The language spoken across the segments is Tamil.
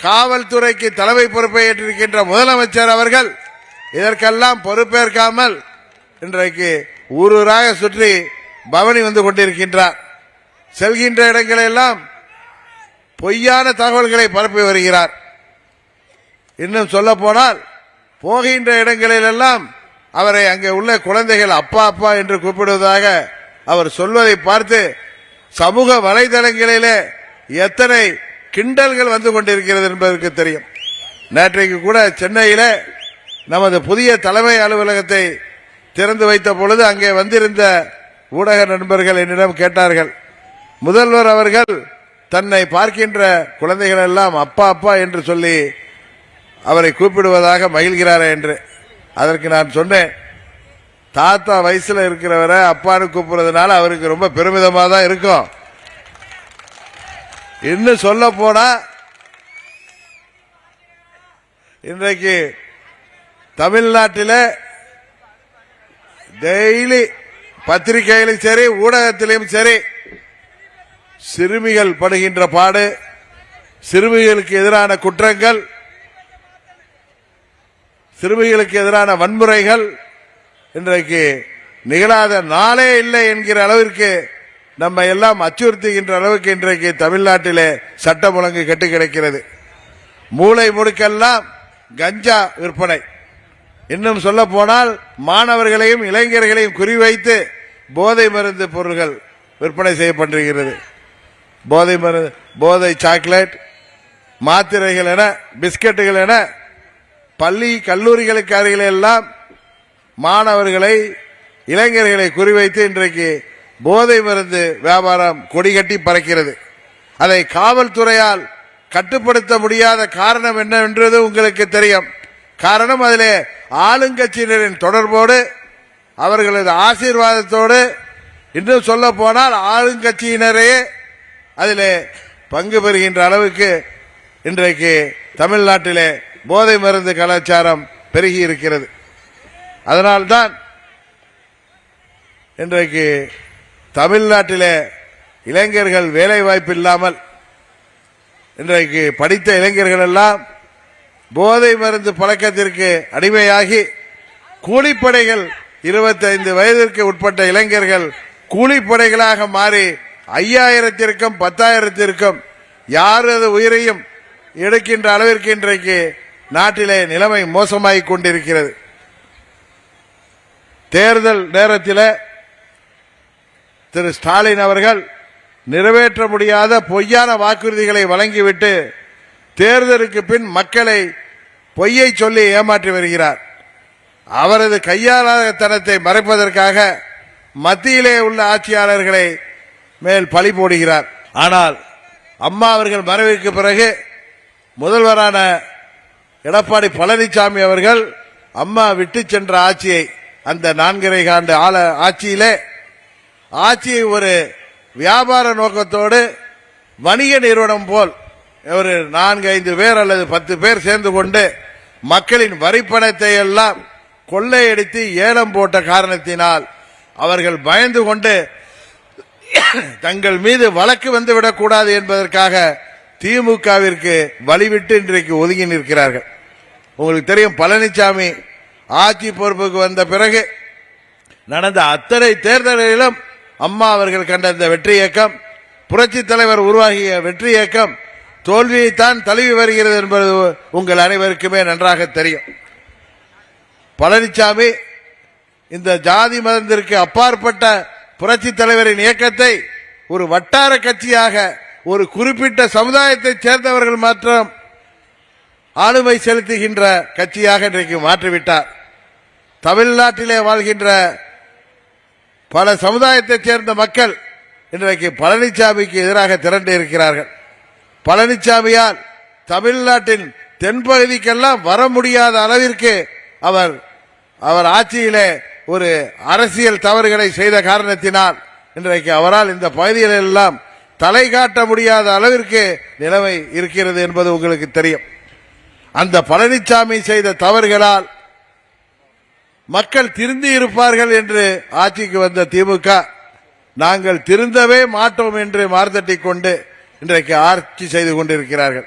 காவல்துறைக்கு தலைமை பொறுப்பை ஏற்றிருக்கின்ற முதலமைச்சர் அவர்கள் இதற்கெல்லாம் பொறுப்பேற்காமல் இன்றைக்கு ஊரூராக சுற்றி பவனி வந்து கொண்டிருக்கின்றார். செல்கின்ற இடங்களெல்லாம் பொய்யான தகவல்களை பரப்பி வருகிறார். இன்னும் சொல்ல போனால் போகின்ற இடங்களிலெல்லாம் அவரை அங்கே உள்ள குழந்தைகள் அப்பா அப்பா என்று கூப்பிடுவதாக அவர் சொல்வதை பார்த்து சமூக வலைதளங்களிலே எத்தனை கிண்டல்கள் வந்து கொண்டிருக்கிறது என்பதற்கு தெரியும். நேற்றைக்கு கூட சென்னையில் நமது புதிய தலைமை அலுவலகத்தை திறந்து வைத்த பொழுது அங்கே வந்திருந்த ஊடக நண்பர்கள் என்னிடம் கேட்டார்கள் முதல்வர் அவர்கள் தன்னை பார்க்கின்ற குழந்தைகள் எல்லாம் அப்பா அப்பா என்று சொல்லி அவரை கூப்பிடுவதாக மகிழ்கிறாரே என்று. அதற்கு நான் சொன்னேன் தாத்தா வயசுல இருக்கிறவரை அப்பான்னு கூப்பிடுறதுனால அவருக்கு ரொம்ப பெருமிதமாக தான் இருக்கும். இன்னும் சொல்ல போனா இன்றைக்கு தமிழ்நாட்டில் டெய்லி பத்திரிகையிலும் சரி ஊடகத்திலையும் சரி சிறுமிகள் படுகின்ற பாடு சிறுமிகளுக்கு எதிரான குற்றங்கள் சிறுமிகளுக்கு எதிரான வன்முறைகள் இன்றைக்கு நிகழாத நாளே இல்லை என்கிற அளவிற்கு நம்ம எல்லாம் அச்சுறுத்துகின்ற அளவுக்கு இன்றைக்கு தமிழ்நாட்டிலே சட்டம் ஒழுங்கு கெட்டு கிடக்கிறது. மூளை முடுக்கெல்லாம் கஞ்சா விற்பனை. இன்னும் சொல்ல போனால் மாணவர்களையும் இளைஞர்களையும் குறிவைத்து போதை மருந்து பொருள்கள் விற்பனை செய்யப்படுகிறது போதை மருந்து போதை சாக்லேட் மாத்திரைகள் என பிஸ்கட்டுகள் என பள்ளி கல்லூரிகளுக்கு அருகிலெல்லாம் மாணவர்களை இளைஞர்களை குறிவைத்து இன்றைக்கு போதை மருந்து வியாபாரம் கொடிகட்டி பறக்கிறது. அதை காவல்துறையால் கட்டுப்படுத்த முடியாத காரணம் என்னவென்றது உங்களுக்கு தெரியும். காரணம் அதிலே ஆளுங்கட்சியினரின் தொடர்போடு அவர்களது ஆசீர்வாதத்தோடு இன்னும் சொல்ல போனால் ஆளுங்கட்சியினரே அதிலே பங்கு பெறுகின்ற அளவுக்கு இன்றைக்கு தமிழ்நாட்டிலே போதை மருந்து கலாச்சாரம் பெருகி இருக்கிறது. அதனால்தான் இன்றைக்கு தமிழ்நாட்டிலே இளைஞர்கள் வேலை வாய்ப்பு இல்லாமல் இன்றைக்கு படித்த இளைஞர்கள் எல்லாம் போதை மருந்து பழக்கத்திற்கு அடிமையாகி கூலிப்படைகள் இருபத்தைந்து வயதிற்கு உட்பட்ட இளைஞர்கள் கூலிப்படைகளாக மாறி ஐயாயிரத்திற்கும் பத்தாயிரத்திற்கும் யாரது உயிரையும் எடுக்கின்ற அளவிற்கு இன்றைக்கு நாட்டிலே நிலைமை மோசமாகிக் கொண்டிருக்கிறது. தேர்தல் நேரத்தில் திரு ஸ்டாலின் அவர்கள் நிறைவேற்ற முடியாத பொய்யான வாக்குறுதிகளை வழங்கிவிட்டு தேர்தலுக்கு பின் மக்களை பொய்யை சொல்லி ஏமாற்றி வருகிறார். அவரது கையாளத்தனத்தை மறைப்பதற்காக மத்தியிலே உள்ள ஆட்சியாளர்களை மேல் பழி போடுகிறார். ஆனால் அம்மா அவர்கள் மறைவிற்கு பிறகு முதல்வரான எடப்பாடி பழனிசாமி அவர்கள் அம்மா விட்டு சென்ற ஆட்சியை அந்த நான்கரை ஆண்டு ஆள ஆட்சியிலே ஆட்சியை ஒரு வியாபார நோக்கத்தோடு வணிக நிறுவனம் போல் ஒரு நான்கு ஐந்து பேர் அல்லது பத்து பேர் சேர்ந்து கொண்டு மக்களின் வரிப்பணத்தை எல்லாம் கொள்ளையடித்து ஏலம் போட்ட காரணத்தினால் அவர்கள் பயந்து கொண்டு தங்கள் மீது வழக்கு வந்துவிடக் கூடாது என்பதற்காக திமுகவிற்கு வழிவிட்டு இன்றைக்கு ஒதுங்கி நிற்கிறார்கள். உங்களுக்கு தெரியும் பழனிசாமி ஆட்சி பொறுப்புக்கு வந்த பிறகு நடந்த அத்தனை தேர்தல்களிலும் அம்மா அவர்கள் கண்ட இந்த வெற்றி இயக்கம் புரட்சி தலைவர் உருவாகிய வெற்றி இயக்கம் தோல்வியைத்தான் தழுவி வருகிறது என்பது உங்கள் அனைவருக்குமே நன்றாக தெரியும். பழனிசாமி இந்த ஜாதி மதத்திற்கு அப்பாற்பட்ட புரட்சி தலைவரின் இயக்கத்தை ஒரு வட்டார கட்சியாக ஒரு குறிப்பிட்ட சமுதாயத்தைச் சேர்ந்தவர்கள் மாற்றம் ஆளுமை செலுத்துகின்ற கட்சியாக இன்றைக்கு மாற்றிவிட்டார். தமிழ்நாட்டிலே வாழ்கின்ற பல சமுதாயத்தைச் சேர்ந்த மக்கள் இன்றைக்கு பழனிசாமிக்கு எதிராக திரண்டு இருக்கிறார்கள். பழனிசாமியால் தமிழ்நாட்டின் தென்பகுதிக்கெல்லாம் வர முடியாத அளவிற்கு அவர் அவர் ஆட்சியிலே ஒரு அரசியல் தவறுகளை செய்த காரணத்தினால் இன்றைக்கு அவரால் இந்த பகுதிகளில் எல்லாம் தலை காட்ட முடியாத அளவிற்கு நிலைமை இருக்கிறது என்பது உங்களுக்கு தெரியும். அந்த பழனிசாமி செய்த தவறுகளால் மக்கள் திருந்தி இருப்பார்கள் என்று ஆட்சிக்கு வந்த திமுக நாங்கள் திருந்தவே மாட்டோம் என்று மார்த்தட்டிக் கொண்டு இன்றைக்கு ஆட்சி செய்து கொண்டிருக்கிறார்கள்.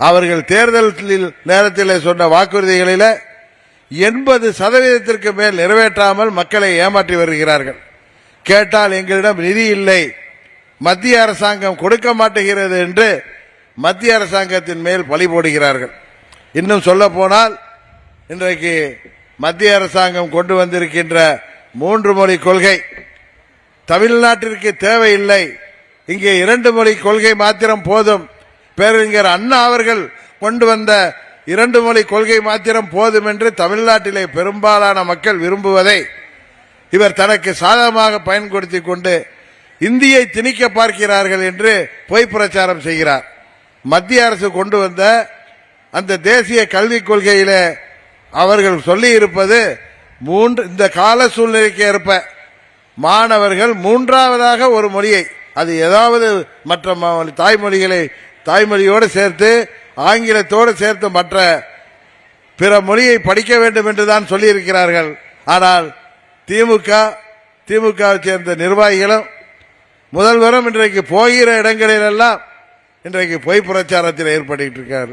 அவர்கள் தேர்தலில் நேரத்தில் சொன்ன வாக்குறுதிகளில் எண்பது சதவீதத்திற்கு மேல் நிறைவேற்றாமல் மக்களை ஏமாற்றி வருகிறார்கள். கேட்டால் எங்களிடம் நிதி இல்லை மத்திய அரசாங்கம் கொடுக்க மாட்டேகிறது என்று மத்திய அரசாங்கத்தின் மேல் பழி போடுகிறார்கள். இன்னும் சொல்ல போனால் இன்றைக்கு மத்திய அரசாங்கம் கொண்டு வந்திருக்கின்ற மூன்று மொழி கொள்கை. தமிழ்நாட்டிற்கு தேவையில்லை. இங்கே இரண்டு மொழி கொள்கை மாத்திரம் போதும். பேரறிஞர் அண்ணா அவர்கள் கொண்டு வந்த இரண்டு மொழி கொள்கை மாத்திரம் போதும் என்று தமிழ்நாட்டிலே பெரும்பாலான மக்கள் விரும்புவதை இவர் தனக்கு சாதகமாக பயன்படுத்திக் கொண்டு இந்தியை திணிக்க பார்க்கிறார்கள் என்று பொய் பிரச்சாரம் செய்கிறார். மத்திய அரசு கொண்டு வந்த அந்த தேசிய கல்விக் கொள்கையில அவர்கள் சொல்லி இருப்பது மூன்று இந்த கால சூழ்நிலைக்கு ஏற்ப மாணவர்கள் மூன்றாவதாக ஒரு மொழியை அது ஏதாவது மற்ற தாய்மொழிகளை தாய்மொழியோடு சேர்த்து ஆங்கிலத்தோடு சேர்த்து மற்ற பிற மொழியை படிக்க வேண்டும் என்று தான் சொல்லியிருக்கிறார்கள். ஆனால் திமுக திமுகவை சேர்ந்த நிர்வாகிகளும் முதல்வரும் இன்றைக்கு போகிற இடங்களிலெல்லாம் இன்றைக்கு பொய் பிரச்சாரத்தில் ஏற்பட்டு இருக்கார்.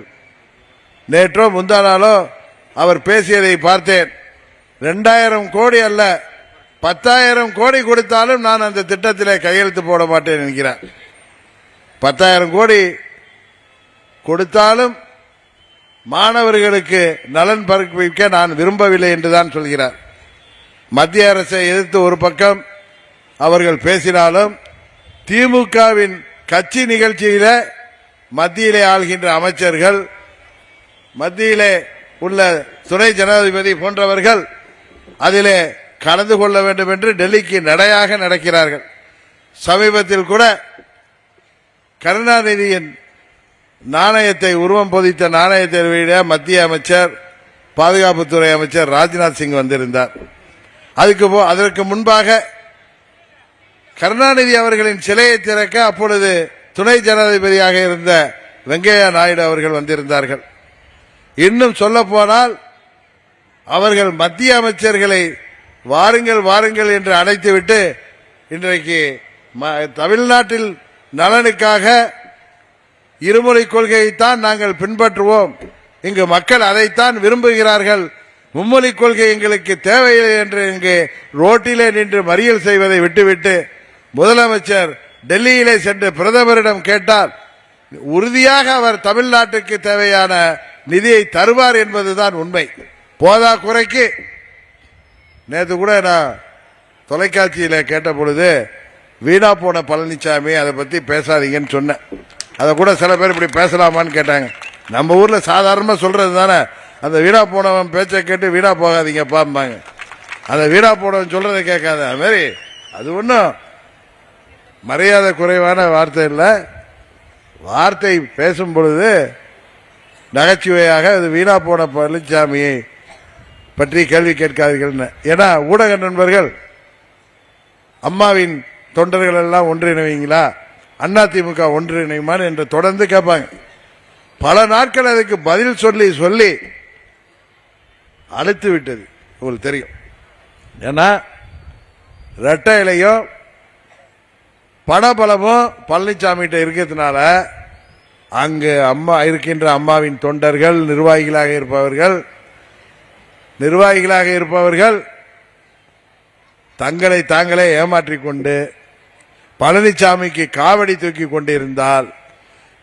நேற்றோ முந்தா நாளோ அவர் பேசியதை பார்த்தேன். ரெண்டாயிரம் கோடி அல்ல பத்தாயிரம் கோடி கொடுத்தாலும் நான் அந்த திட்டத்திலே கையெழுத்து போட மாட்டேன் என்கிறார். பத்தாயிரம் கோடி கொடுத்தாலும் மாணவர்களுக்கு நலன் பரப்பிக்க நான் விரும்பவில்லை என்றுதான் சொல்கிறார். மத்திய அரசை எதிர்த்து ஒரு பக்கம் அவர்கள் பேசினாலும் திமுகவின் கட்சி நிகழ்ச்சியில மத்தியிலே ஆள்கின்ற அமைச்சர்கள் மத்தியிலே உள்ள துணை ஜனாதிபதி போன்றவர்கள் அதிலே கலந்து கொள்ள வேண்டும் என்று டெல்லிக்கு நடையாக நடக்கிறார்கள். சமீபத்தில் கூட கருணாநிதியின் நாணயத்தை உருவம் பொதித்த நாணயத்தை வெளியிட மத்திய அமைச்சர் பாதுகாப்புத்துறை அமைச்சர் ராஜ்நாத் சிங் வந்திருந்தார். அதுக்கு போ- அதற்கு முன்பாக கருணாநிதி அவர்களின் சிலையை திறக்க அப்பொழுது துணை ஜனாதிபதியாக இருந்த வெங்கையா நாயுடு அவர்கள் வந்திருந்தார்கள். இன்னும் சொல்ல போனால் அவர்கள் மத்திய அமைச்சர்களை வாருங்கள் வாருங்கள் என்று அழைத்துவிட்டு இன்றைக்கு ம- தமிழ்நாட்டில் நலனுக்காக இருமொழி கொள்கையைத்தான் நாங்கள் பின்பற்றுவோம். இங்கு மக்கள் அதைத்தான் விரும்புகிறார்கள். மும்மொழி கொள்கை எங்களுக்கு தேவையில்லை என்று இங்கு ரோட்டிலே நின்று மறியல் செய்வதை விட்டுவிட்டு முதலமைச்சர் டெல்லியிலே சென்று பிரதமரிடம் கேட்டார் உறுதியாக அவர் தமிழ்நாட்டுக்கு தேவையான நிதியை தருவார் என்பதுதான் உண்மை. போதா குறைக்கு. நேற்று கூட நான் தொலைக்காட்சியில் கேட்ட பொழுது வீணா போன பழனிசாமி அதை பற்றி பேசாதீங்கன்னு சொன்னேன். அதை கூட சில பேர் இப்படி பேசலாமான்னு கேட்டாங்க. நம்ம ஊரில் சாதாரணமாக சொல்கிறது தானே? அந்த வீணா போனவன் பேச்சை கேட்டு வீணா போகாதீங்க பாம்பாங்க அந்த வீணா போனவன் சொல்கிறத கேட்காத. அது மாதிரி அது ஒன்றும் மரியாதை குறைவான வார்த்தை இல்லை. வார்த்தை பேசும் பொழுது நகைச்சுவையாக அது வீணா போன பழனிசாமியை பற்றி கேள்வி கேட்காதீர்கள் ஏன்னா ஊடக நண்பர்கள் அம்மாவின் தொண்டர்கள் எல்லாம் ஒன்றிணைவீங்களா? அண்ணா திமுக ஒன்றிணையுமான்னு என்று தொடர்ந்து கேட்பாங்க. பல நாட்கள் அதுக்கு பதில் சொல்லி சொல்லி அழுத்து விட்டது. உங்களுக்கு தெரியும். ஏன்னா ரெட்டை இலையும் பணபலமும் பழனிசாமிகிட்ட இருக்கிறதுனால அங்கு அம்மா இருக்கின்ற அம்மாவின் தொண்டர்கள் நிர்வாகிகளாக இருப்பவர்கள் நிர்வாகிகளாக இருப்பவர்கள் தங்களை தாங்களே ஏமாற்றிக் கொண்டு பழனிசாமிக்கு காவடி தூக்கி கொண்டிருந்தால்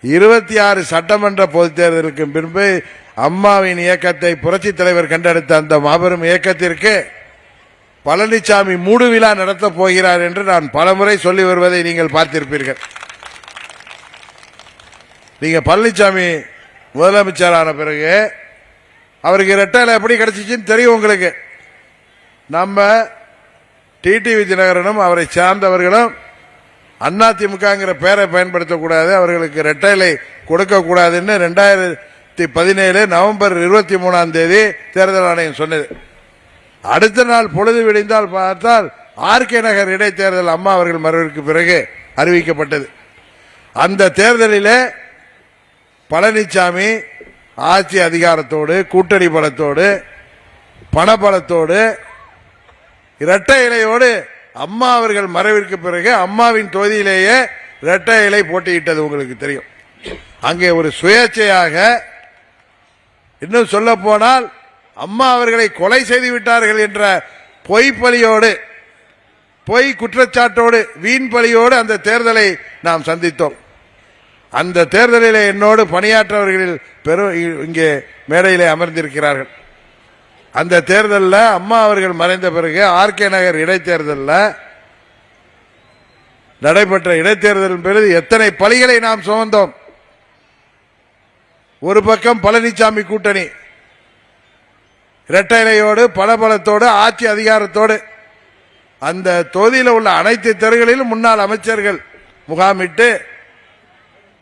இருபத்தி ஆறு சட்டமன்ற பொதுத் தேர்தலுக்கு பின்பு அம்மாவின் இயக்கத்தை புரட்சித் தலைவர் கண்டெடுத்த அந்த மாபெரும் இயக்கத்திற்கு பழனிசாமி மூடு விழா நடத்தப் போகிறார் என்று நான் பலமுறை சொல்லி வருவதை நீங்கள் பார்த்திருப்பீர்கள். நீங்க பழனிசாமி முதலமைச்சரான பிறகு அவருக்கு ரெட்டையில எப்படி கிடைச்சிச்சுன்னு தெரியும் உங்களுக்கு. நம்ம டிடி விஜயநகரனும் அவரை சார்ந்தவர்களும் அண்ணா பெயரை பயன்படுத்தக்கூடாது அவர்களுக்கு ரெட்டைலை கொடுக்கக்கூடாதுன்னு ரெண்டாயிரத்தி பதினேழு நவம்பர் இருபத்தி மூணாம் தேதி தேர்தல் ஆணையம் சொன்னது. அடுத்த நாள் பொழுது விடிந்தால் பார்த்தால் ஆர்கே நகர் இடைத்தேர்தல் அம்மா அவர்கள் மறைவிற்கு பிறகு அறிவிக்கப்பட்டது. அந்த தேர்தலிலே பழனிசாமி ஆட்சி அதிகாரத்தோடு கூட்டணி பலத்தோடு பணபலத்தோடு இரட்டை இலையோடு அம்மா அவர்கள் மறைவிற்கு பிறகு அம்மாவின் தொகுதியிலேயே இரட்டை இலை போட்டியிட்டது உங்களுக்கு தெரியும். அங்கே ஒரு சுயேட்சையாக இன்னும் சொல்ல போனால் அம்மா அவர்களை கொலை செய்து விட்டார்கள் என்ற பொய்ப்பலியோடு பொய் குற்றச்சாட்டோடு வீண் பலியோடு அந்த தேர்தலை நாம் சந்தித்தோம். அந்த தேர்தலில் என்னோடு பணியாற்றவர்களில் பெரு இங்கே மேடையிலே அமர்ந்திருக்கிறார்கள். அந்த தேர்தலில் அம்மா அவர்கள் மறைந்த பிறகு ஆர்கே நகர் இடைத்தேர்தலில் நடைபெற்ற இடைத்தேர்தலின் பிறகு எத்தனை பலிகளை நாம் சுமந்தோம். ஒரு பக்கம் பழனிசாமி கூட்டணி இரட்டைலையோடு பலபலத்தோடு ஆட்சி அதிகாரத்தோடு அந்த தொகுதியில் உள்ள அனைத்து தெருகளிலும் முன்னாள் அமைச்சர்கள் முகாமிட்டு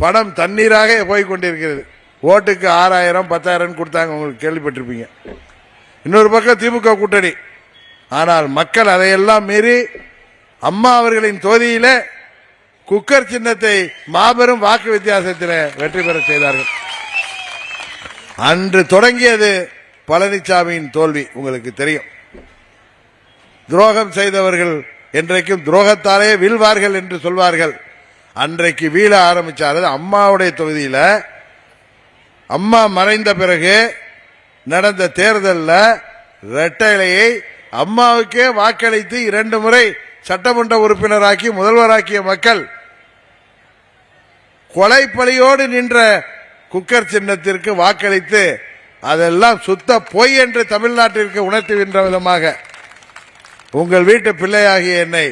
பணம் தண்ணீராக போய் கொண்டிருக்கிறது ஓட்டுக்கு ஆறாயிரம் பத்தாயிரம் கொடுத்தாங்க உங்களுக்கு கேள்விப்பட்டிருப்பீங்க. இன்னொரு பக்கம் திமுக கூட்டணி. ஆனால் மக்கள் அதையெல்லாம் மீறி அம்மா அவர்களின் தொகுதியில குக்கர் சின்னத்தை மாபெரும் வாக்கு வித்தியாசத்தில் வெற்றி பெற செய்தார்கள். அன்று தொடங்கியது பழனிசாமியின் தோல்வி உங்களுக்கு தெரியும். துரோகம் செய்தவர்கள் என்றைக்கும் துரோகத்தாலே வீழ்வார்கள் என்று சொல்வார்கள். அன்றைக்கு வீழ ஆரம்பிச்சார். அம்மாவுடைய தொகுதியில் அம்மா மறைந்த பிறகு நடந்த தேர்தலில் இரட்டை இலையை அம்மாவுக்கே வாக்களித்து இரண்டு முறை சட்டமன்ற உறுப்பினராக்கி முதல்வராக்கிய மக்கள் கொலை பலியோடு நின்ற குக்கர் சின்னத்திற்கு வாக்களித்து அதெல்லாம் சுத்த பொய் என்று தமிழ்நாட்டிற்கு உணர்த்துகின்ற விதமாக உங்கள் வீட்டு பிள்ளையாகிய என்னை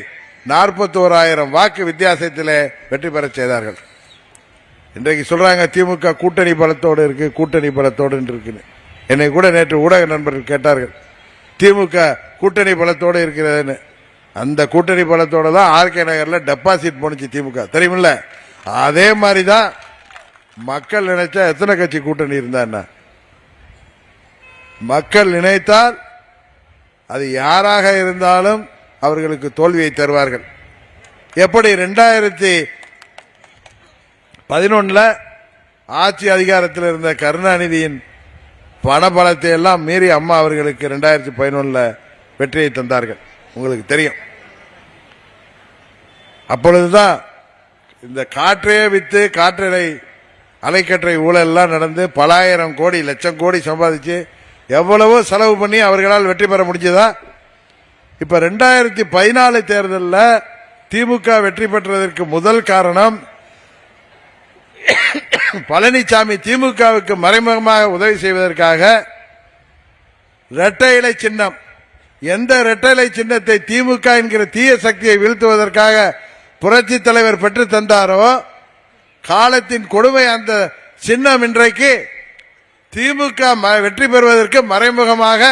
நாற்பத்தோராயிரம் வாக்கு வித்தியாசத்தில் வெற்றி பெற செய்தார்கள். இன்றைக்கு சொல்றாங்க திமுக கூட்டணி பலத்தோடு இருக்கு கூட்டணி பலத்தோடு இருக்குன்னு என்னை கூட நேற்று ஊடக நண்பர்கள் கேட்டார்கள் திமுக கூட்டணி பலத்தோடு இருக்கிறதுன்னு. அந்த கூட்டணி பலத்தோட தான் ஆர்கே நகரில் டெபாசிட் போனுச்சு திமுக. தெரியுமில்ல? அதே மாதிரி தான் மக்கள் நினைச்சா எத்தனை கட்சி கூட்டணி இருந்தா என்ன? மக்கள் நினைத்தால் அது யாராக இருந்தாலும் அவர்களுக்கு தோல்வியை தருவார்கள். எப்படி ரெண்டாயிரத்தி பதினொன்றில் ஆட்சி அதிகாரத்தில் இருந்த கருணாநிதியின் பணபலத்தை எல்லாம் மீறி அம்மா அவர்களுக்கு ரெண்டாயிரத்தி பதினொன்றில் வெற்றியை தந்தார்கள். உங்களுக்கு தெரியும். அப்பொழுதுதான் இந்த காற்றையே வித்து காற்றலை அலைக்கற்றை ஊழலெல்லாம் நடந்து பலாயிரம் கோடி லட்சம் கோடி சம்பாதிச்சு எவ்வளவோ செலவு பண்ணி அவர்களால் வெற்றி பெற முடிஞ்சதா? இப்ப ரெண்டாயிரத்தி பதினாலு தேர்தலில் திமுக வெற்றி பெற்றதற்கு முதல் காரணம் பழனிசாமி திமுகவுக்கு மறைமுகமாக உதவி செய்வதற்காக இரட்டை இலை சின்னம். எந்த இரட்டை இலை சின்னத்தை திமுக என்கிற தீய சக்தியை வீழ்த்துவதற்காக புரட்சி தலைவர் பெற்று தந்தாரோ காலத்தின் கொடுமை அந்த சின்னம் இன்றைக்கு திமுக ம- வெற்றி பெறுவதற்கு மறைமுகமாக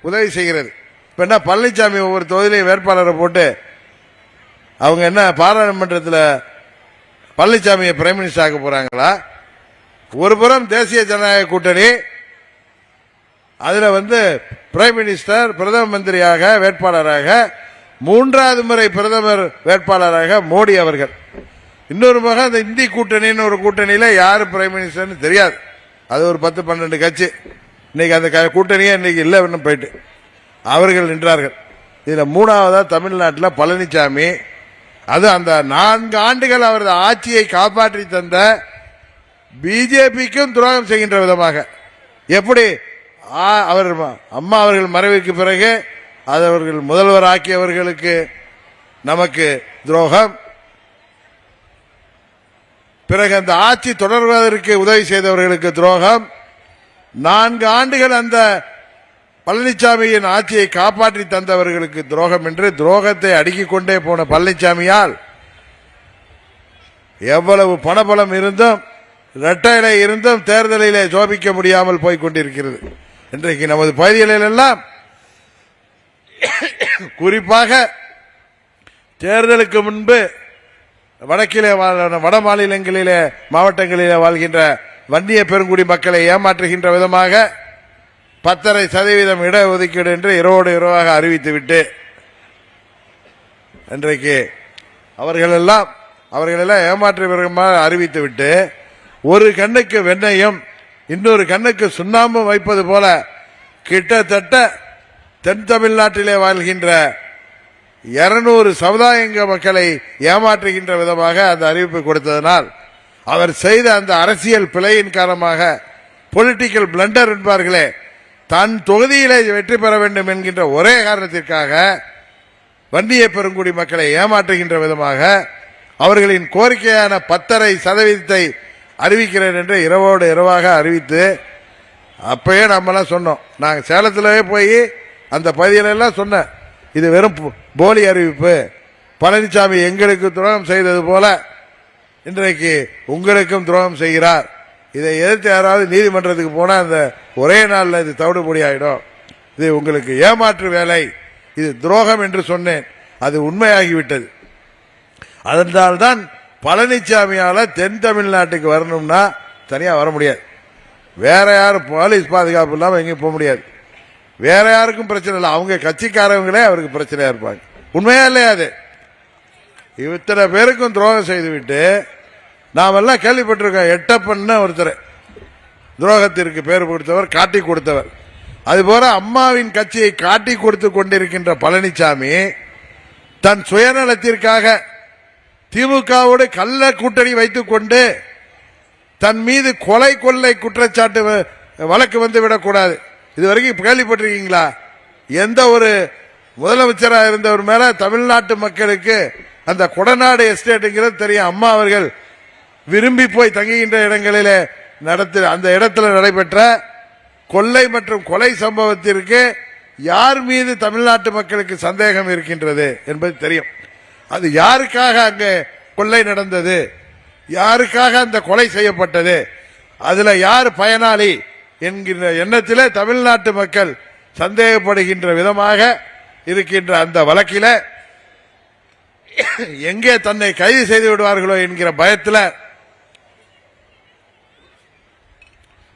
உதவி செய்கிறது. இப்ப என்ன பழனிசாமி ஒவ்வொரு தொகுதியிலையும் வேட்பாளரை போட்டு அவங்க என்ன பாராளுமன்றத்தில் பழனிசாமியை பிரைம் மினிஸ்டர் ஆக்க போறாங்களா? ஒரு புறம் தேசிய ஜனநாயக கூட்டணி அதுல வந்து பிரைம் மினிஸ்டர் பிரதம மந்திரியாக வேட்பாளராக மூன்றாவது முறை பிரதமர் வேட்பாளராக மோடி அவர்கள். இன்னொரு முகம் அந்த இந்தி கூட்டணின்னு ஒரு கூட்டணியில யாரு பிரைம் மினிஸ்டர்னு தெரியாது. அது ஒரு பத்து பன்னெண்டு கட்சி. இன்னைக்கு அந்த க- கூட்டணியே இன்னைக்கு இல்லைன்னு போயிட்டு. அவர்கள் நின்றார்கள். இதில் மூணாவதாக தமிழ்நாட்டில் பழனிசாமி அது அந்த நான்கு ஆண்டுகள் அவரது ஆட்சியை காப்பாற்றி தந்த பிஜேபிக்கும் துரோகம் செய்கின்ற விதமாக. எப்படி? அவர் அம்மா அவர்கள் மறைவுக்கு பிறகு அது அவர்கள் முதல்வர் ஆக்கியவர்களுக்கு நமக்கு துரோகம். பிறகு அந்த ஆட்சி தொடர்வதற்கு உதவி செய்தவர்களுக்கு துரோகம். நான்கு ஆண்டுகள் அந்த பழனிசாமியின் ஆட்சியை காப்பாற்றி தந்தவர்களுக்கு துரோகம் என்று துரோகத்தை அடுக்கிக் கொண்டே போன பழனிசாமியால் எவ்வளவு பணபலம் இருந்தும் இரட்டையில இருந்தும் தேர்தலிலே சோபிக்க முடியாமல் போய்க் கொண்டிருக்கிறது. இன்றைக்கு நமது பகுதிகளில் எல்லாம் குறிப்பாக தேர்தலுக்கு முன்பு வடக்கிலே வட மாநிலங்களிலே மாவட்டங்களிலே வாழ்கின்ற வன்னிய பெருங்குடி மக்களை ஏமாற்றுகின்ற விதமாக பத்தரை சதவீதம் இட ஒதுக்கீடு என்று இரவோடு இரவாக அறிவித்துவிட்டு இன்றைக்கு அவர்களெல்லாம் அவர்களெல்லாம் ஏமாற்றுவிதமாக அறிவித்துவிட்டு ஒரு கண்ணுக்கு வெண்ணையும் இன்னொரு கண்ணுக்கு சுண்ணாம்பும் வைப்பது போல கிட்டத்தட்ட தென் தமிழ்நாட்டிலே வாழ்கின்ற இருநூறு சமுதாயங்க மக்களை ஏமாற்றுகின்ற விதமாக அந்த அறிவிப்பு கொடுத்ததனால் அவர் செய்த அந்த அரசியல் பிழையின் காரணமாக பொலிட்டிக்கல் பிளண்டர் என்பார்களே தன் தொகுதியிலே வெற்றி பெற வேண்டும் என்கின்ற ஒரே காரணத்திற்காக வன்னிய பெருங்குடி மக்களை ஏமாற்றுகின்ற விதமாக அவர்களின் கோரிக்கையான பத்தரை சதவீதத்தை அறிவிக்கிறேன் என்று இரவோடு இரவாக அறிவித்து அப்பயே நம்மலாம் சொன்னோம். நாங்கள் சேலத்திலே போய் அந்த பகுதியிலெல்லாம் சொன்னேன். இது வெறும் போ- போலி அறிவிப்பு. பழனிசாமி எங்களுக்கு துரோகம் செய்தது போல இன்றைக்கு உங்களுக்கும் துரோகம் செய்கிறார். இதை எதிர்த்து யாராவது நீதிமன்றத்துக்கு போனால் அந்த ஒரே நாளில் இது தவிடுபடி ஆகிடும் இது உங்களுக்கு ஏமாற்று வேலை. இது துரோகம் என்று சொன்னேன். அது உண்மையாகிவிட்டது. அதனால்தான் பழனிசாமியால் தென் தமிழ்நாட்டுக்கு வரணும்னா தனியாக வர முடியாது. வேற யாரும் போலீஸ் பாதுகாப்பு இல்லாமல் எங்கேயும் போக முடியாது. வேற யாருக்கும் பிரச்சனை இல்லை. அவங்க கட்சிக்காரவங்களே அவருக்கு பிரச்சனையாக இருப்பாங்க. உண்மையா இல்லையா அது? இத்தனை பேருக்கும் துரோகம் செய்துவிட்டு நாமெல்லாம் கேள்விப்பட்டிருக்கோம் எட்டப்பன்னு ஒருத்தர். துரோகத்திற்கு பேர் கொடுத்தவர் காட்டி கொடுத்தவர். அதுபோல அம்மாவின் கட்சியை காட்டி கொடுத்து கொண்டிருக்கின்ற பழனிசாமி தன் சுயநலத்திற்காக திமுகவோடு கள்ள கூட்டணி வைத்துக் கொண்டு தன் மீது கொலை கொள்ளை குற்றச்சாட்டு வ- வழக்கு வந்து விடக்கூடாது. இது வரைக்கும் கேள்விப்பட்டிருக்கீங்களா? எந்த ஒரு முதலமைச்சராக இருந்தவர் மேல தமிழ்நாட்டு மக்களுக்கு அந்த கொடநாடு எஸ்டேட்டுங்கிறது தெரியும். அம்மா அவர்கள் விரும்பி போய் தங்குகின்ற இடங்களில் நடத்த அந்த இடத்துல நடைபெற்ற கொள்ளை மற்றும் கொலை சம்பவத்திற்கு யார் மீது தமிழ்நாட்டு மக்களுக்கு சந்தேகம் இருக்கின்றது என்பது தெரியும். அது யாருக்காக அங்கே கொள்ளை நடந்தது? யாருக்காக அந்த கொலை செய்யப்பட்டது? அதுல யார் பயனாளி என்கின்ற எண்ணத்தில் தமிழ்நாட்டு மக்கள் சந்தேகப்படுகின்ற விதமாக இருக்கின்ற அந்த வழக்கில் எங்கே தன்னை கைது செய்து விடுவார்களோ என்கிற பயத்தில்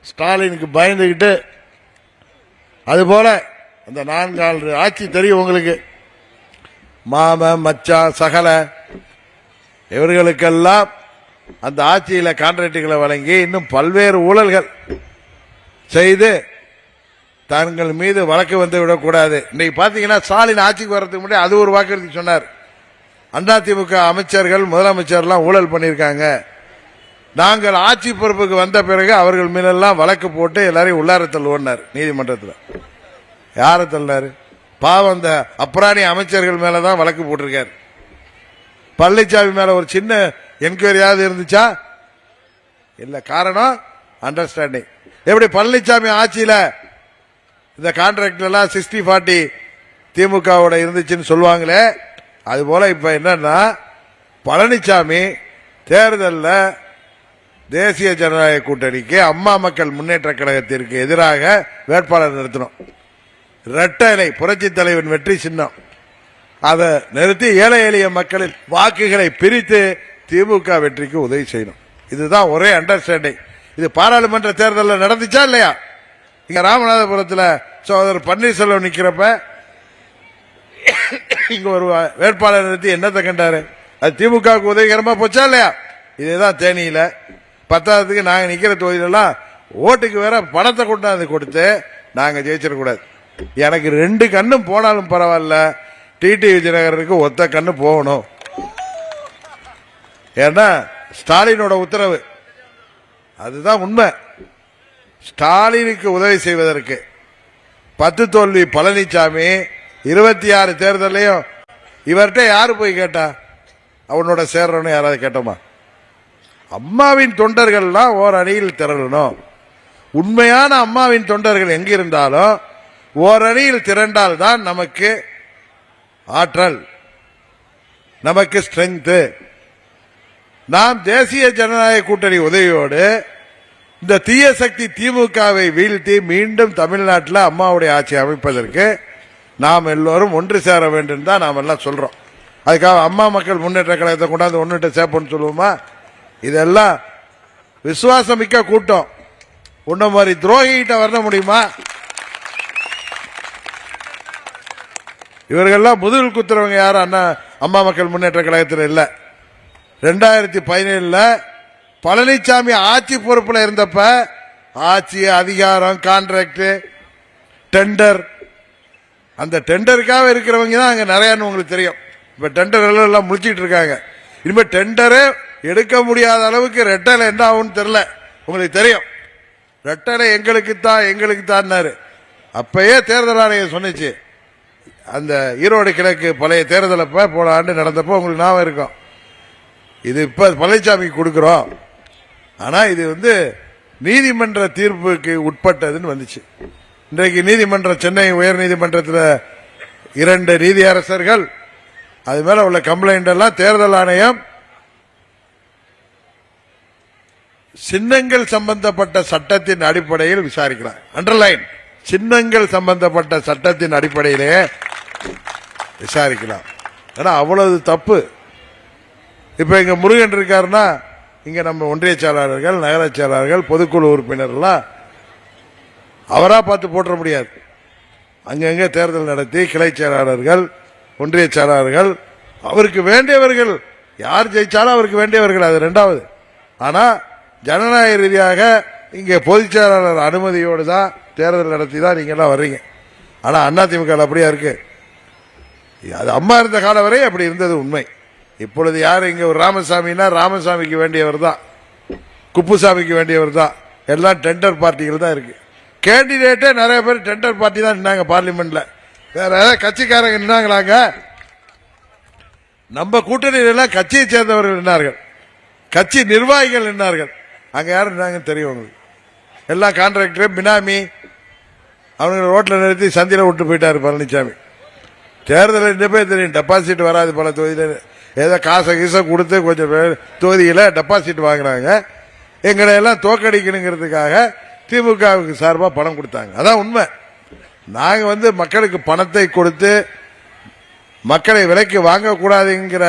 ஸ்டாலினுக்கு பயந்துக்கிட்டு அதுபோல அந்த நான்காண்டு ஆட்சி தெரியும் உங்களுக்கு. மாம மச்சான் சகல இவர்களுக்கெல்லாம் அந்த ஆட்சியில் கான்ட்ராக்டுகளை வழங்கி இன்னும் பல்வேறு ஊழல்கள் செய்து தங்கள் மீது வழக்கு வந்து விடக்கூடாது. இன்னைக்கு பார்த்தீங்கன்னா ஸ்டாலின் ஆட்சிக்கு வர்றதுக்கு முன்னாடி அது ஒரு வாக்குறுதி சொன்னார். அதிமுக அமைச்சர்கள் முதலமைச்சர்லாம் ஊழல் பண்ணியிருக்காங்க. நாங்கள் ஆட்சி பொறுப்புக்கு வந்த பிறகு அவர்கள் மீனெல்லாம் வழக்கு போட்டு எல்லாரையும் உள்ளார தள்ளுவோன்னார் நீதிமன்றத்தில். யாரை தள்ளினாரு? பாவம் அந்த அப்புறாணி அமைச்சர்கள் மேல தான் வழக்கு போட்டிருக்காரு. பழனிசாமி மேல ஒரு சின்ன என்கொயரியாவது இருந்துச்சா? இல்ல காரணம் அண்டர்ஸ்டாண்டிங் எப்படி பழனிசாமி ஆட்சியில இந்த கான்ட்ராக்ட் எல்லாம் சிக்ஸ்டி ஃபார்ட்டி திமுகவோட இருந்துச்சுன்னு சொல்லுவாங்களே அது போல இப்ப என்னன்னா பழனிசாமி தேர்தலில் தேசிய ஜனநாயக கூட்டணிக்கு அம்மா மக்கள் முன்னேற்ற கழகத்திற்கு எதிராக வேட்பாளர் நிறுத்தணும் இரட்டை புரட்சி தலைவன் வெற்றி சின்னம். அதை நிறுத்தி ஏழை எளிய மக்களின் வாக்குகளை பிரித்து திமுக வெற்றிக்கு உதவி செய்யணும். இதுதான் ஒரே அண்டர்ஸ்டாண்டிங் இது பாராளுமன்ற தேர்தலில் நடந்துச்சா இல்லையா? இங்க ராமநாதபுரத்தில் சகோதரர் பன்னீர்செல்வம் நிக்கிறப்ப இங்க ஒரு வேட்பாளர் நிறுத்தி என்னத்தை கண்டாரு? அது திமுகவுக்கு உதவிகரமா போச்சா இல்லையா? இதுதான் தேனியில. பத்தாவதுக்கு நாங்கள் நிற்கிற தொகுதியிலலாம் ஓட்டுக்கு வேற பணத்தை கொண்டாந்து கொடுத்து நாங்கள் ஜெயிச்சிடக்கூடாது எனக்கு ரெண்டு கண்ணும் போனாலும் பரவாயில்ல. டிடி விஜயநகருக்கு ஒத்த கண்ணு போகணும். ஏன்னா ஸ்டாலினோட உத்தரவு. அதுதான் உண்மை. ஸ்டாலினுக்கு உதவி செய்வதற்கு. பத்து தோல்வி பழனிசாமி இருபத்தி ஆறு தேர்தலையும் இவர்கிட்ட யாரு போய் கேட்டா? அவனோட சேர்றோன்னு யாராவது கேட்டோமா? அம்மாவின் தொண்டர்கள்லாம் ஓர் அணியில் திரளணும். உண்மையான அம்மாவின் தொண்டர்கள் எங்க இருந்தாலும் ஓரணியில் திரண்டால் தான் நமக்கு ஆற்றல் நமக்கு ஸ்ட்ரென்த் நாம் தேசிய ஜனநாயக கூட்டணி உதவியோடு இந்த தீய சக்தி திமுகவை வீழ்த்தி மீண்டும் தமிழ்நாட்டில் அம்மாவுடைய ஆட்சி அமைப்பதற்கு நாம் எல்லோரும் ஒன்று சேர வேண்டும் தான் நாம் எல்லாம் சொல்றோம். அதுக்காக அம்மா மக்கள் முன்னேற்ற கழகத்தை கொண்டாந்து ஒன்றுட்டு சேப்போன்னு சொல்லுவோமா? இதெல்லாம் விசுவாசமிக்க கூட்டம். உன்ன மாதிரி துரோகிகிட்ட வர முடியுமா? இவர்கள்லாம் முதுகில் குத்துறவங்க யாரும் அண்ணா அம்மா மக்கள் முன்னேற்ற கழகத்தில் இல்லை. ரெண்டாயிரத்தி பதினேழுல பழனிசாமி ஆட்சி பொறுப்புல இருந்தப்ப ஆட்சி அதிகாரம் கான்ட்ராக்ட் டெண்டர் அந்த டெண்டருக்காக இருக்கிறவங்க தான் அங்க நிறையான்னு உங்களுக்கு தெரியும். இப்ப டெண்டர் எல்லாம் முடிச்சுட்டு இருக்காங்க. இனிமேல் டெண்டரே எடுக்க முடியாத அளவுக்கு ரெட்டலை என்ன ஆகும்னு தெரியல. உங்களுக்கு தெரியும். ரெட்டலை எங்களுக்கு தான் எங்களுக்கு தான் அப்பயே தேர்தல் ஆணையம் சொன்னுச்சு. அந்த ஈரோடு கிழக்கு பழைய தேர்தல் அப்போ போன ஆண்டு நடந்தப்போ உங்களுக்கு ஞாபகம் இருக்கும். இது இப்ப பழனிசாமிக்கு கொடுக்கிறோம். ஆனா இது வந்து நீதிமன்ற தீர்ப்புக்கு உட்பட்டதுன்னு வந்துச்சு. இன்றைக்கு நீதிமன்றம் சென்னை உயர் நீதிமன்றத்தில் இரண்டு நீதியரசர்கள் அது மேல உள்ள கம்ப்ளைண்ட் எல்லாம் தேர்தல் ஆணையம் சின்னங்கள் சம்பந்தப்பட்ட சட்டத்தின் அடிப்படையில் விசாரிக்கிறார். அண்டர்லைன் சின்னங்கள் சம்பந்தப்பட்ட சட்டத்தின் அடிப்படையிலே விசாரிக்கலாம். ஏன்னா அவ்வளவு தப்பு. இப்ப இங்க முருகன் இருக்காருன்னா இங்க நம்ம ஒன்றிய செயலாளர்கள் நகரச் செயலாளர்கள் பொதுக்குழு உறுப்பினர்லாம் அவரா பார்த்து போட்டுற முடியாது. அங்கங்க தேர்தல் நடத்தி கிளை செயலாளர்கள் ஒன்றிய செயலாளர்கள் அவருக்கு வேண்டியவர்கள். யார் ஜெயிச்சாலும் அவருக்கு வேண்டியவர்கள் அது ரெண்டாவது. ஆனா ஜனநாயக ரீதியாக இங்கே பொதுச் செயலாளர் அனுமதியோடு தான் தேர்தல் நடத்தி தான் நீங்கள்லாம் வர்றீங்க. அண்ணா அதிமுக அப்படியா இருக்கு? அது அம்மா இருந்த காலம் வரை அப்படி இருந்தது உண்மை. இப்பொழுது யார் இங்கே ஒரு ராமசாமின்னா ராமசாமிக்கு வேண்டியவர் தான். குப்புசாமிக்கு வேண்டியவர் தான். எல்லாம் டெண்டர் பார்ட்டிகள் தான் இருக்கு. கேண்டிடேட்டே நிறைய பேர் டெண்டர் பார்ட்டி தான் நின்னாங்க பார்லிமெண்ட்ல வேற ஏதாவது கட்சிக்காரங்க நின்னாங்களாங்க? நம்ம கூட்டணியிலாம் கட்சியை சேர்ந்தவர்கள் நின்னார்கள். கட்சி நிர்வாகிகள் நின்னார்கள். அங்கே யாரும் இருந்தாங்கன்னு தெரியும் உங்களுக்கு. எல்லாம் கான்ட்ராக்டரு பினாமி அவங்க ரோட்டில் நிறுத்தி சந்தியில் விட்டு போயிட்டாரு பழனிசாமி தேர்தலில் இந்த பேர் தெரியும் டெபாசிட் வராது பல தொகுதியில். ஏதோ காசை கீசை கொடுத்து கொஞ்சம் தொகுதியில் டெபாசிட் வாங்கினாங்க. எங்களை எல்லாம் தோக்கடிக்கணுங்கிறதுக்காக திமுகவுக்கு சார்பாக பணம் கொடுத்தாங்க. அதான் உண்மை. நாங்கள் வந்து மக்களுக்கு பணத்தை கொடுத்து மக்களை விலைக்கு வாங்கக்கூடாதுங்கிற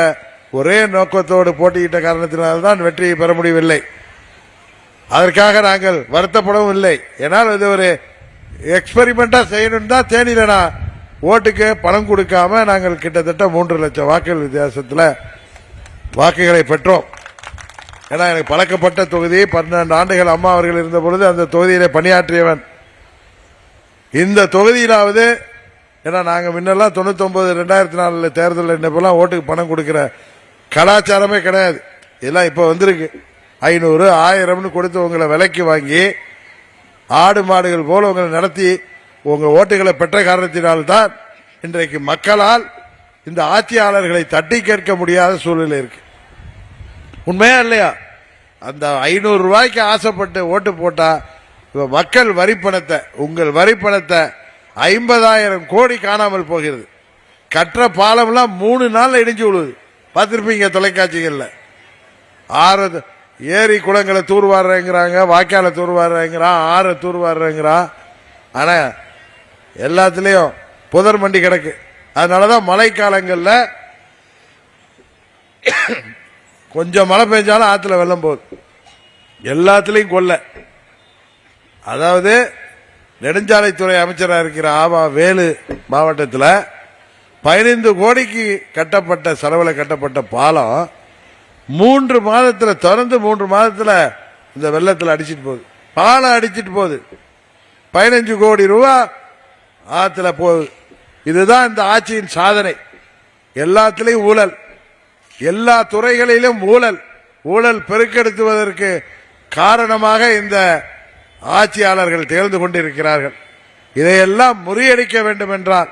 ஒரே நோக்கத்தோடு போட்டியிட்ட காரணத்தினால்தான் வெற்றியை பெற முடியவில்லை. அதற்காக நாங்கள் வருத்தப்படவும் இல்லை. ஏன்னால் இது ஒரு எக்ஸ்பெரிமெண்டா செய்யணும்னு தான் தேனியில ஓட்டுக்கு பணம் கொடுக்காம நாங்கள் கிட்டத்தட்ட மூன்று லட்சம் வாக்குகள் வித்தியாசத்தில் வாக்குகளை பெற்றோம். ஏன்னா எனக்கு பழக்கப்பட்ட தொகுதி பன்னெண்டு ஆண்டுகள் அம்மா அவர்கள் இருந்த பொழுது அந்த தொகுதியிலே பணியாற்றியவன். இந்த தொகுதியிலாவது ஏன்னா நாங்கள் முன்னெல்லாம் தொண்ணூத்தொன்பது ரெண்டாயிரத்தி நாலில் தேர்தலில் என்னப்பெல்லாம் ஓட்டுக்கு பணம் கொடுக்குற கலாச்சாரமே கிடையாது. இதெல்லாம் இப்போ வந்திருக்கு. ஐநூறு ஆயிரம்னு கொடுத்து உங்களை விலைக்கு வாங்கி ஆடு மாடுகள் போல உங்களை நடத்தி உங்கள் ஓட்டுகளை பெற்ற காரணத்தினால்தான் இன்றைக்கு மக்களால் இந்த ஆட்சியாளர்களை தட்டி கேட்க முடியாத சூழ்நிலை இருக்கு. உண்மையா இல்லையா? அந்த ஐநூறு ரூபாய்க்கு ஆசைப்பட்டு ஓட்டு போட்டா மக்கள் வரி பணத்தை உங்கள் வரி பணத்தை ஐம்பதாயிரம் கோடி காணாமல் போகிறது. கற்ற பாலம்லாம் மூணு நாள் இடிஞ்சு விழுது பார்த்துருப்பீங்க தொலைக்காட்சிகளில். ஆறு ஏரி குளங்களை தூர்வாடுறேங்கிறாங்க வாய்க்கால தூர்வாடுறேங்கிறான் ஆறை தூர்வாடுறேங்கிறான் ஆனா எல்லாத்துலேயும் புதர் மண்டி கிடக்கு. அதனாலதான் மழைக்காலங்களில் கொஞ்சம் மழை பெஞ்சாலும் ஆற்றுல வெள்ளம் போகுது. எல்லாத்துலேயும் கொல்ல அதாவது நெடுஞ்சாலைத்துறை அமைச்சராக இருக்கிற ஆவா வேலு மாவட்டத்தில் பதினைந்து கோடிக்கு கட்டப்பட்ட செலவில் கட்டப்பட்ட பாலம் மூன்று மாதத்துல தொடர்ந்து மூன்று மாதத்துல இந்த வெள்ளத்தில் அடிச்சிட்டு போகுது. பாலம் அடிச்சிட்டு போகுது. பதினஞ்சு கோடி ரூபா ஆத்துல போகுது. இதுதான் இந்த ஆட்சியின் சாதனை. எல்லாத்திலையும் ஊழல். எல்லா துறைகளிலும் ஊழல். ஊழல் பெருக்கெடுத்துவதற்கு காரணமாக இந்த ஆட்சியாளர்கள் தேர்ந்து கொண்டிருக்கிறார்கள். இதையெல்லாம் முறியடிக்க வேண்டும் என்றால்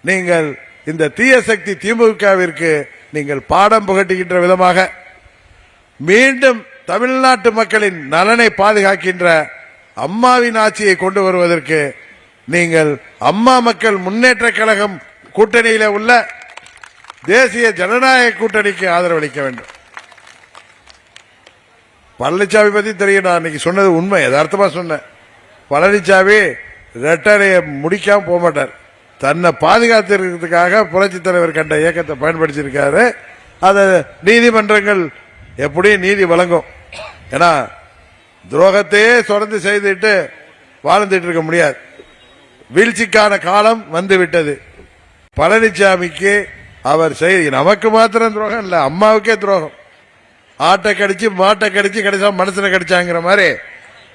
நீங்கள் இந்த தீய சக்தி திமுகவிற்கு நீங்கள் பாடம் புகட்டுகின்ற விதமாக மீண்டும் தமிழ்நாட்டு மக்களின் நலனை பாதுகாக்கின்ற அம்மாவின் ஆட்சியை கொண்டு வருவதற்கு நீங்கள் அம்மா மக்கள் முன்னேற்ற கழகம் கூட்டணியில உள்ள தேசிய ஜனநாயக கூட்டணிக்கு ஆதரவளிக்க வேண்டும். பழனிசாமி பத்தி தெரியும் நான் அன்னைக்கு சொன்னது உண்மை யதார்த்தமா சொன்னேன். பழனிசாமி ரெட்டரையை முடிக்காம போக மாட்டார். தன்னை பாதுகாத்து இருக்கிறதுக்காக புரட்சி தலைவர் கண்ட இயக்கத்தை பயன்படுத்தியிருக்காரு. அதை நீதிமன்றங்கள் எப்படியும் நீதி வழங்கும்? ஏன்னா துரோகத்தையே தொடர்ந்து செய்துட்டு வாழ்ந்துட்டு இருக்க முடியாது. வீழ்ச்சிக்கான காலம் வந்து விட்டது பழனிசாமிக்கு அவர் செய்தி நமக்கு மாத்திரம் துரோகம் இல்ல அம்மாவுக்கே துரோகம். ஆட்டை கடிச்சு மாட்டை கடிச்சு கிடைச்சா மனுஷனை கடிச்சாங்கிற மாதிரி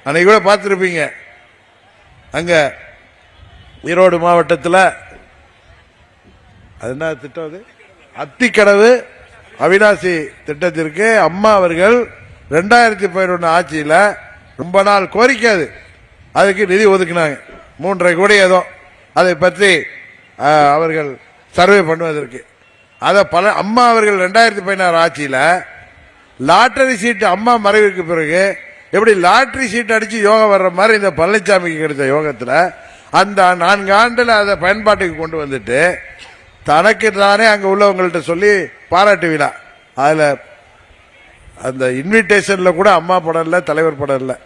அன்னைக்கு கூட பார்த்துருப்பீங்க. அங்க ஈரோடு மாவட்டத்தில் அது என்ன திட்டம் அது? அத்திக்கடவு அவினாசி திட்டத்திற்கு அம்மா அவர்கள் ரெண்டாயிரத்தி பதினொன்று ஆட்சியில் ரொம்ப நாள் கோரிக்கை அது. அதுக்கு நிதி ஒதுக்கினாங்க. மூன்றரை கோடி ஏதோ. அதை பற்றி அவர்கள் சர்வே பண்ணுவதற்கு. அதை பல அம்மா அவர்கள் ரெண்டாயிரத்தி பதினாறு ஆட்சியில் லாட்டரி சீட்டு அம்மா மறைவுக்கு பிறகு எப்படி லாட்டரி சீட் அடித்து யோகம் வர்ற மாதிரி இந்த பழனிசாமிக்கு கிடைத்த யோகத்தில் அந்த நான்கு ஆண்டில் அதை பயன்பாட்டுக்கு கொண்டு வந்துட்டு தனக்கு தானே அங்க உள்ளவங்கள்ட்ட சொல்லி பாராட்டு விழா. அதுல அந்த இன்விடேஷன்ல கூட அம்மா படம் இல்லை தலைவர் படம் இல்லை.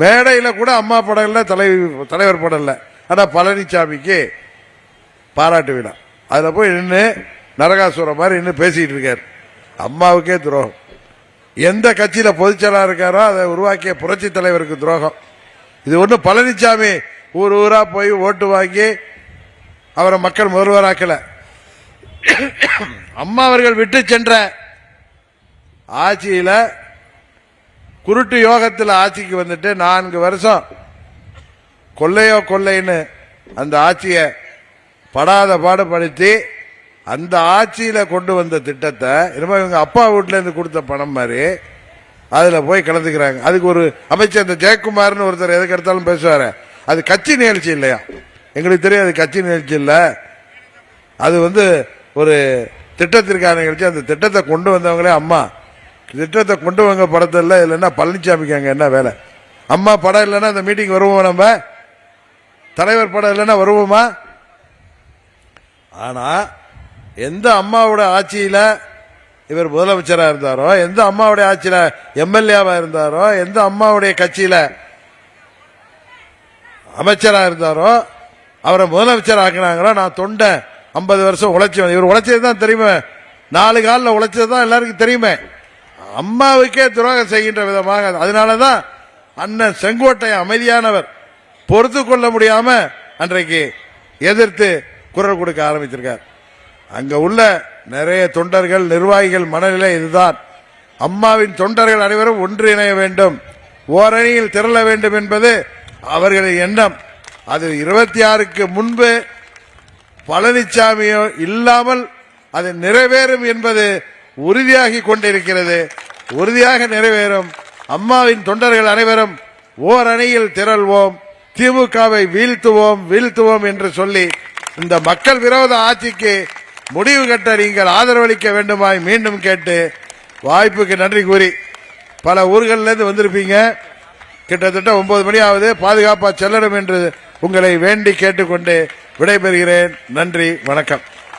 மேடையில கூட அம்மா படம் இல்லை தலைவர் தலைவர் படம் இல்லை. ஆனா பழனிசாமிக்கு பாராட்டு விழா. அதுல போய் நின்று நரகாசுரம் மாதிரி நின்று பேசிட்டு இருக்காரு. அம்மாவுக்கே துரோகம். எந்த கட்சியில பொதுச்செயலாளர் இருக்காரோ அதை உருவாக்கிய புரட்சி தலைவருக்கு துரோகம். இது ஒண்ணு பழனிசாமி ஊர் ஊரா போய் ஓட்டு வாங்கி அவரை மக்கள் முதல்வராக்கலை. அம்மா அவர்கள் விட்டு சென்ற ஆட்சியில குருட்டு யோகத்தில் ஆட்சிக்கு வந்துட்டு நான்கு வருஷம் கொள்ளையோ கொள்ளைன்னு அந்த ஆட்சியை படாத பாடுபடுத்தி அந்த ஆட்சியில கொண்டு வந்த திட்டத்தை இனிமே இவங்க அப்பா வீட்டுல இருந்து கொடுத்த பணம் மாதிரி அதுல போய் கலந்துக்கிறாங்க. அதுக்கு ஒரு அமைச்சர் இந்த ஜெயக்குமார்னு ஒருத்தர் எதுக்கு எடுத்தாலும் பேசுவாரு. அது கட்சி நிகழ்ச்சி இல்லையா? எங்களுக்கு தெரியும் அது கட்சி நிகழ்ச்சி இல்ல. அது வந்து ஒரு திட்டத்திற்கான நிகழ்ச்சி. அந்த திட்டத்தை கொண்டு வந்தவங்களே அம்மா. திட்டத்தை கொண்டு வந்த படத்தில் இல்லைன்னா பழனிசாமிக்கு அங்கே என்ன வேலை? அம்மா படம் இல்லைன்னா அந்த மீட்டிங் வருவோம் நம்ம? தலைவர் படம் இல்லைன்னா வருவோமா? ஆனால் எந்த அம்மாவோட ஆட்சியில் இவர் முதலமைச்சராக இருந்தாரோ எந்த அம்மாவுடைய ஆட்சியில் எம்எல்ஏவாக இருந்தாரோ எந்த அம்மாவுடைய கட்சியில் அமைச்சராக இருந்தாரோ அவரை முதலமைச்சர் ஆக்கினாங்களோ நான் தொண்டை ஐம்பது வருஷம் உழைச்சி இவர் உழைச்சது தான் தெரியுமே. நாலு காலில் உழைச்சது தான் எல்லாருக்கும் தெரியுமே. அம்மாவுக்கே துரோகம் செய்கின்ற விதமாக. அதனால தான் அண்ணன் செங்கோட்டை அமைதியானவர். பொறுத்து கொள்ள முடியாம அன்றைக்கு எதிர்த்து குரல் கொடுக்க ஆரம்பிச்சிருக்கார். அங்க உள்ள நிறைய தொண்டர்கள் நிர்வாகிகள் மனநிலை இதுதான். அம்மாவின் தொண்டர்கள் அனைவரும் ஒன்றிணைய வேண்டும். ஓரணியில் திரள வேண்டும் என்பது அவர்களின் எண்ணம். அது இருபத்தி ஆறுக்கு முன்பு பழனிசாமியோ இல்லாமல் அது நிறைவேறும் என்பது உறுதியாகி கொண்டிருக்கிறது. உறுதியாக நிறைவேறும். அம்மாவின் தொண்டர்கள் அனைவரும் ஓர் அணியில் திரள்வோம். திமுகவை வீழ்த்துவோம் வீழ்த்துவோம் என்று சொல்லி இந்த மக்கள் விரோத ஆட்சிக்கு முடிவு கட்ட நீங்கள் ஆதரவளிக்க வேண்டுமாய் மீண்டும் கேட்டு வாய்ப்புக்கு நன்றி கூறி பல ஊர்களிலிருந்து வந்திருப்பீங்க. கிட்டத்தட்ட ஒன்பது மணி ஆகுது பாதுகாப்பா செல்லணும் என்று உங்களை வேண்டி கேட்டுக்கொண்டு விடைபெறுகிறேன். நன்றி வணக்கம்.